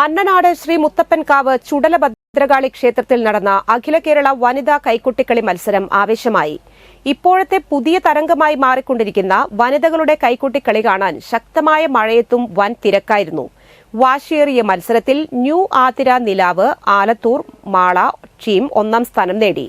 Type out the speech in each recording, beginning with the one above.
അന്നനാട് ശ്രീ മുത്തപ്പൻകാവ് ചുടല ഭദ്രകാളി ക്ഷേത്രത്തിൽ നടന്ന അഖില കേരള വനിതാ കൈക്കുട്ടിക്കളി മത്സരം ആവേശമായി. ഇപ്പോഴത്തെ പുതിയ തരംഗമായി മാറിക്കൊണ്ടിരിക്കുന്ന വനിതകളുടെ കൈക്കുട്ടിക്കളി കാണാൻ ശക്തമായ മഴയത്തും വൻ തിരക്കായിരുന്നു. വാശിയേറിയ മത്സരത്തിൽ ന്യൂ ആതിര നിലാവ് ആലത്തൂർ മാള ടീം ഒന്നാം സ്ഥാനം നേടി.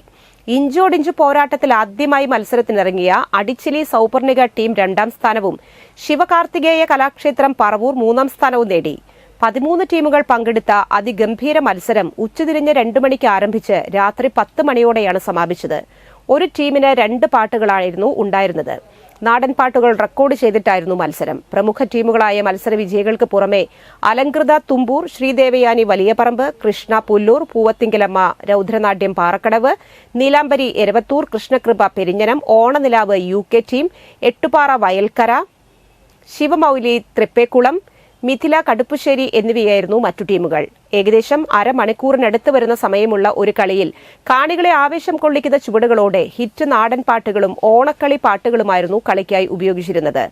ഇഞ്ചോടിഞ്ചു പോരാട്ടത്തിൽ ആദ്യമായി മത്സരത്തിനിറങ്ങിയ അടിച്ചിലി സൗപർണിക ടീം രണ്ടാം സ്ഥാനവും ശിവകാർത്തികേയ കലാക്ഷേത്രം പറവൂർ മൂന്നാം സ്ഥാനവും നേടി. പതിമൂന്ന് ടീമുകൾ പങ്കെടുത്ത അതിഗംഭീര മത്സരം ഉച്ചതിരിഞ്ഞ് രണ്ടു മണിക്ക് ആരംഭിച്ച് രാത്രി പത്ത് മണിയോടെയാണ് സമാപിച്ചത്. ഒരു ടീമിന് രണ്ട് പാട്ടുകളായിരുന്നു ഉണ്ടായിരുന്നത്. നാടൻ പാട്ടുകൾ റെക്കോർഡ് ചെയ്തിട്ടായിരുന്നു മത്സരം. പ്രമുഖ ടീമുകളായ മത്സര വിജയികൾക്ക് പുറമെ Alankrita Thumboor Sreedevayani Valiyaparamba Krishna Pullur Poovathinkalamma Raudranatyam Parakkadavu Neelambari Eravathur Krishnakripa Perinjanam Onanilavu U K team Ettupara Vayalkkara Shivamouli Thrippekulam Mithila Kaduppassery എന്നിവയായിരുന്നു മറ്റു ടീമുകൾ. ഏകദേശം അരമണിക്കൂറിനടുത്ത് വരുന്ന സമയമുള്ള ഒരു കളിയിൽ കാണികളെ ആവേശം കൊള്ളിക്കുന്ന ചുവടുകളോടെ ഹിറ്റ് നാടൻ പാട്ടുകളും ഓണക്കളി പാട്ടുകളുമായിരുന്നു കളിക്കായി ഉപയോഗിച്ചിരുന്നത്.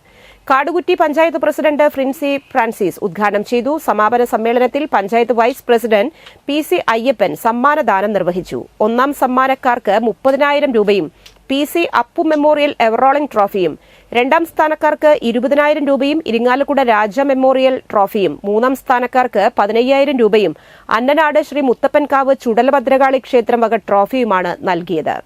കാടുകുറ്റി പഞ്ചായത്ത് പ്രസിഡന്റ് ഫ്രിൻസി ഫ്രാൻസിസ് ഉദ്ഘാടനം ചെയ്തു. സമാപന സമ്മേളനത്തിൽ panchayat vice president P C Ayyappan സമ്മാനദാനം നിർവഹിച്ചു. ഒന്നാം സമ്മാനക്കാർക്ക് മുപ്പതിനായിരം രൂപയും P C Appu memorial ever rolling ട്രോഫിയും രണ്ടാം സ്ഥാനക്കാർക്ക് ഇരുപതിനായിരം രൂപയും ഇരിങ്ങാലക്കുട രാജ മെമ്മോറിയൽ ട്രോഫിയും മൂന്നാം സ്ഥാനക്കാർക്ക് പതിനയ്യായിരം രൂപയും അന്നനാട് ശ്രീ മുത്തപ്പൻകാവ് ചുടലഭദ്രകാളി ക്ഷേത്രം വക ട്രോഫിയുമാണ് നൽകിയത്.